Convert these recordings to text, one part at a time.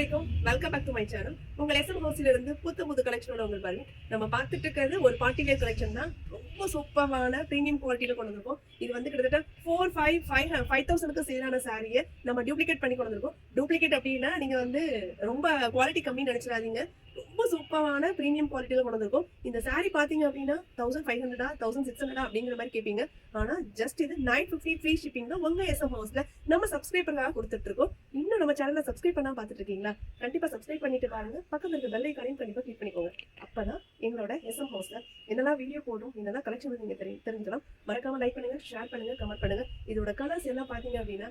வலைக்கும் welcome back to my channel உங்கள் SM ஹவுஸ்ல இருந்து புத்த புது கலெக்ஷனோட உங்கள் பாருங்க நம்ம பார்த்துட்டு இருக்கிறது ஒரு பார்ட்டிகல் கலெக்ஷன் தான். ரொம்ப சூப்பரான ப்ரீமியம் குவாலிட்டியில கொண்டு வந்திருக்கோம். இது வந்து கிட்டத்தட்ட ஃபோர் ஃபைவ் ஃபைவ் ஃபைவ் தௌசண்ட்க்கு சேரான சாரியை நம்ம டூப்ளிகேட் பண்ணி கொண்டு வந்திருக்கோம். டூப்ளிகேட் அப்படின்னா நீங்க வந்து ரொம்ப குவாலிட்டி கம்மின்னு நினைச்சிடாதீங்க. ரொம்ப சூப்பரான ப்ரீமியம் குவாலிட்டியில் கொண்டு வந்திருக்கும் இந்த சாரீ பார்த்தீங்க அப்படின்னா தௌசண்ட் ஃபைவ் ஹண்ட்ரடா தௌசண்ட் சிக்ஸ் ஹண்ட்ரடா அப்படிங்கிற மாதிரி கேட்பீங்க. ஆனால் ஜஸ்ட் இது நைன் ஃபிஃப்டி ஃப்ரீ ஷிப்பிங் தான் உங்க எஸ்எம் ஹவுஸ்ல நம்ம சப்ஸ்கிரைபருக்காக கொடுத்துட்டு இருக்கோம் இன்னும் நம்ம சேனலில் சப்ஸ்கிரைப் பண்ணா பார்த்துட்டு இருக்கீங்களா கண்டிப்பா சப்ஸ்கிரைப் பண்ணிட்டு பாருங்க. பக்கத்துல இருக்க பெல் ஐக்கானையும் கண்டிப்பாக கிளிக் பண்ணிக்கோங்க. அப்போ தான் எங்களோட எஸ்எம் ஹவுஸில் என்னெல்லாம் வீடியோ போடும் என்னெல்லாம் கலெக்ஷன் நீங்கள் தெரி தெரிஞ்சுக்கலாம் மறக்காம லைக் பண்ணுங்க ஷேர் பண்ணுங்க கமெண்ட் பண்ணுங்க. இதோட கலர்ஸ் எல்லாம் பார்த்தீங்க அப்படின்னா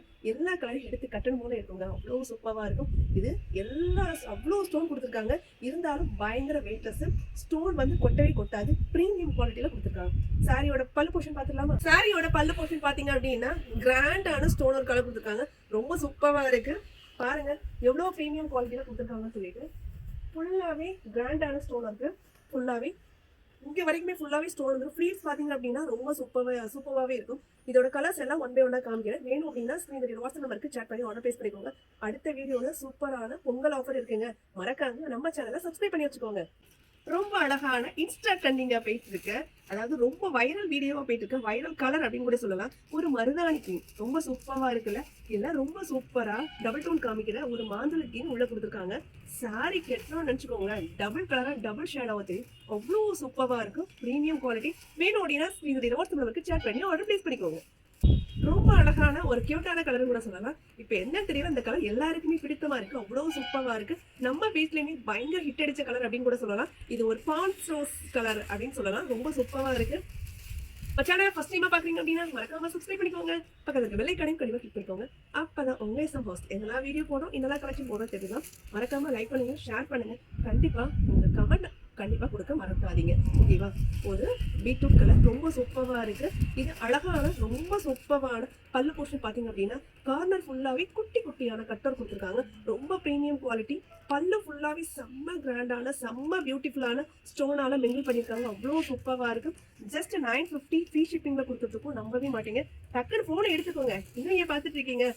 எடுத்து கட்டணும் போல இருக்குங்க அவ்வளோ சூப்பராக இருக்கும். இது எல்லா அவ்வளோ ஸ்டோன் கொடுத்துருக்காங்க. இருந்தாலும் பயங்கர வெயிட்லெஸ் ஸ்டோன் வந்து கொட்டவே கொட்டாது. ப்ரீமியம் குவாலிட்டியில கொடுத்துருக்காங்க. சாரியோட பல்லு போர்ஷன் பார்த்துலாமா சாரியோட பல்லு போர்ஷன் பார்த்தீங்க அப்படின்னா கிராண்டான ஸ்டோன் ஒரு கலர் கொடுத்துருக்காங்க. ரொம்ப சூப்பராக இருக்கு. பாருங்க எவ்வளோ ப்ரீமியம் குவாலிட்டியில் கொடுத்துருக்காங்கன்னு சொல்லிட்டு. ஃபுல்லாகவே கிராண்டான ஸ்டோன் இருக்கு. ஃபுல்லாகவே இங்க வரைக்குமே ஃபுல்லாவே ஸ்டோன் வந்து ஃப்ளீட்ஸ் பாத்தீங்க அப்படின்னா ரொம்ப சூப்பராக சூப்பராகவே இருக்கும். இதோட கலர்ஸ் எல்லாம் ஒன் பை ஒன்னா காமிக்கிறேன். வேணும் அப்படின்னா ஸ்க்ரீன் வாட்ஸ்அப் நம்பருக்கு சேட் பண்ணி ஆர்டர் பேஸ் பண்ணிக்கோங்க. அடுத்த வீடியோவில் சூப்பரான பொங்கல் ஆஃபர் இருக்குங்க. மறக்காம நம்ம சேனலை சப்ஸ்கிரைப் பண்ணி வச்சுக்கோங்க. ரொம்ப அழகான இன்ஸ்டா ட்ரெண்டிங்காக போயிட்டு இருக்கு அதாவது ரொம்ப வைரல் வீடியோவாக போயிட்டு இருக்கு வைரல் கலர் அப்படின்னு கூட சொல்லலாம். ஒரு மருதாணி கிங் ரொம்ப சூப்பராக இருக்குல்ல? எல்லாம் ரொம்ப சூப்பராக டபுள் டோன் காமிக்கிற ஒரு மாந்தள கிங் உள்ள கொடுத்துருக்காங்க. சாரி கெட்டணும்னு நினச்சிக்கோங்களேன். டபுள் கலராக டபுள் ஷேடாவா தெரியும். அவ்வளோ சூப்பராக இருக்கும். ப்ரீமியம் குவாலிட்டி வேணும் அப்படின்னா இதோட வாட்ஸ்அப் நம்பருக்கு சேட் பண்ணி ஆர்டர் பிளேஸ் பண்ணிக்கோங்க. அழகான ஒரு கியூட்டான கலர் கூட சொல்லலாம். இப்போ என்ன தெரியல இந்த கலர் எல்லாருக்குமே பிடித்தமா இருக்கு அவ்வளவு சூப்பராக இருக்கு. நம்ம வீட்லயுமே பயங்கர ஹிட் அடிச்ச கலர் அப்படின்னு கூட சொல்லலாம். இது ஒரு பான்ஸ் ரோஸ் கலர் அப்படின்னு சொல்லலாம். ரொம்ப சூப்பராக இருக்கு. சேனல் ஃபர்ஸ்ட் டைமா பாக்குறீங்க அப்படின்னா மறக்காம சப்ஸ்கிரைப் பண்ணிக்கோங்க. பக்கத்துல வெள்ளை கடையும் கண்டிப்பா கிளிக் பண்ணிக்கோங்க. அப்பதான் உங்க இசம் ஹோஸ்ட் என்னெல்லாம் வீடியோ போடும் என்னெல்லாம் கலெக்ஷன் போடும் தெரியுதா? மறக்காம லைக் பண்ணுங்க ஷேர் பண்ணுங்க. கண்டிப்பா உங்க கமெண்ட் கண்டிப்பாக கொடுக்க மறக்காதீங்க. ஓகேவா? ஒரு பீட்ரூட் கலர் ரொம்ப சூப்பராக இருக்கு. இது அழகான ரொம்ப சூப்பரான பல்லு போர்ஷன் பார்த்தீங்க அப்படின்னா கார்னர் ஃபுல்லாகவே குட்டி குட்டியான கட்டர் கொடுத்துருக்காங்க. ரொம்ப ப்ரீமியம் குவாலிட்டி பல்லு ஃபுல்லாகவே செம்ம கிராண்டான செம்ம பியூட்டிஃபுல்லான ஸ்டோனால மிங்கிள் பண்ணியிருக்காங்க. அவ்வளோ சூப்பராக இருக்கு. ஜஸ்ட் நைன் ஃபிஃப்டி ஃப்ரீ ஷிப்பிங்கில் கொடுத்துருக்கோம் நம்பவே மாட்டீங்க. டக்குனு ஃபோனை எடுத்துக்கோங்க. இன்னும் ஏன் பார்த்துட்டு இருக்கீங்க?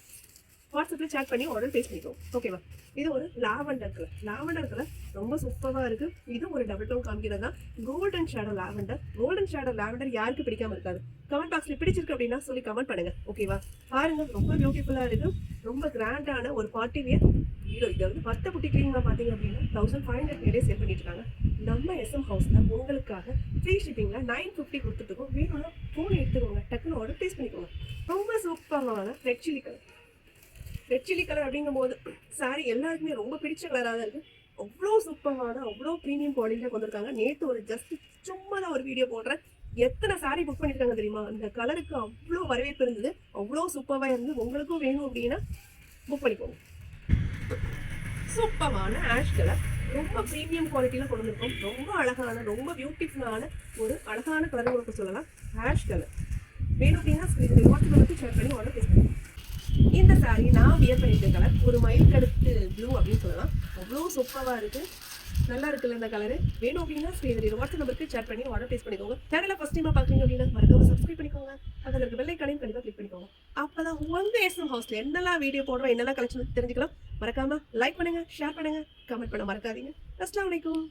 வாட்ஸ்அப்பில் சேட் பண்ணி ஆர்டர் பேஸ் பண்ணிக்கோ. ஓகேவா இது ஒரு லாவெண்டர் கலர் லாவெண்டர் கலர் ரொம்ப சூப்பராக இருக்கு. இது ஒரு டபுள் டோன் காமிக்கிறது? தான் golden shadow lavender golden shadow lavender யாருக்கு பிடிக்காம இருக்காது. கமெண்ட் பாக்ஸில் பிடிச்சிருக்கு அப்படின்னா சொல்லி கமெண்ட் பண்ணுங்க. ஓகேவா பாருங்க ரொம்ப பியூட்டிஃபுல்லாக இருக்கு. ரொம்ப கிராண்டான ஒரு பார்ட்டி வியர் ஹீரோ இதை வந்து மற்ற குட்டி கிளீன்லாம் பார்த்தீங்க அப்படின்னா தௌசண்ட் ஃபைவ் ஹண்ட்ரட் பேரே சேல் பண்ணிட்டு இருக்காங்க. நம்ம எஸ்எம் ஹவுஸில் உங்களுக்காக ஃப்ரீ ஷிப்பிங்கில் நைன் ஃபிஃப்டி கொடுத்துருக்கோம் வேணும்னா ஃபோன் எடுத்துக்கோங்க. டக்குன்னு ஆர்டர் ப்ளேஸ் பண்ணிக்கோங்க. ரொம்ப சூப்பரான red chilli colour red chilli colour அப்படிங்கும் போது சாரி எல்லாருக்குமே ரொம்ப பிடிச்ச கலராக தான் இருக்கு. அவ்வளோ சூப்பரான அவ்வளோ ப்ரீமியம் குவாலிட்டியாக கொண்டிருக்காங்க. நேற்று ஒரு ஜஸ்ட் சும்மா தான் ஒரு வீடியோ போடுறேன். எத்தனை சாரி புக் பண்ணியிருக்காங்க தெரியுமா? அந்த கலருக்கு அவ்வளோ வரவேற்பு இருந்தது. அவ்வளோ சூப்பராக இருந்து உங்களுக்கும் வேணும் அப்படின்னா புக் பண்ணிக்கோங்க. சூப்பரான ஆஷ் கலர் ரொம்ப ப்ரீமியம் குவாலிட்டியில் கொண்டு வந்திருக்கோம் ரொம்ப அழகான ரொம்ப பியூட்டிஃபுல்லான ஒரு அழகான கலர் உங்களுக்கு சொல்லலாம். ஆஷ் கலர் வேணும் அப்படின்னா வாட்ஸ்அப் வந்து ஷேர் பண்ணி ஆர்டர் பேசுகிறேன் சாரி நான் வியர் பண்ணிட்டு கலர் ஒரு மயில் கடுத்து ப்ளூ அப்படின்னு சொல்லலாம். அவ்வளோ சூப்பராக இருக்குது நல்லா இருக்குல்ல இந்த கலரு வேணும் அப்படின்னா ஸ்ரீதரி வாட்ஸ்அப் நம்பருக்கு சேட் பண்ணி ஆர்டர் டேஸ்ட் பண்ணிக்கோங்க. சேனலை ஃபஸ்ட் டைமாக பார்க்குறீங்க அப்படின்னா மறக்காம சப்ஸ்கிரைப் பண்ணிக்கோங்க. அதில் இருக்க வெள்ளை கடையும் கண்டிப்பாக கிளிக் பண்ணிக்கோங்க. அப்போ தான் உங்கள் ஏசம் ஹவுஸில் என்னெல்லாம் வீடியோ போடுறோம் என்னெல்லாம் கலெக்ஷன் தெரிஞ்சுக்கலாம். மறக்காமல் லைக் பண்ணுங்கள் ஷேர் பண்ணுங்க கமெண்ட் பண்ண மறக்காதீங்க. அஸ்லாம் வலைக்கும்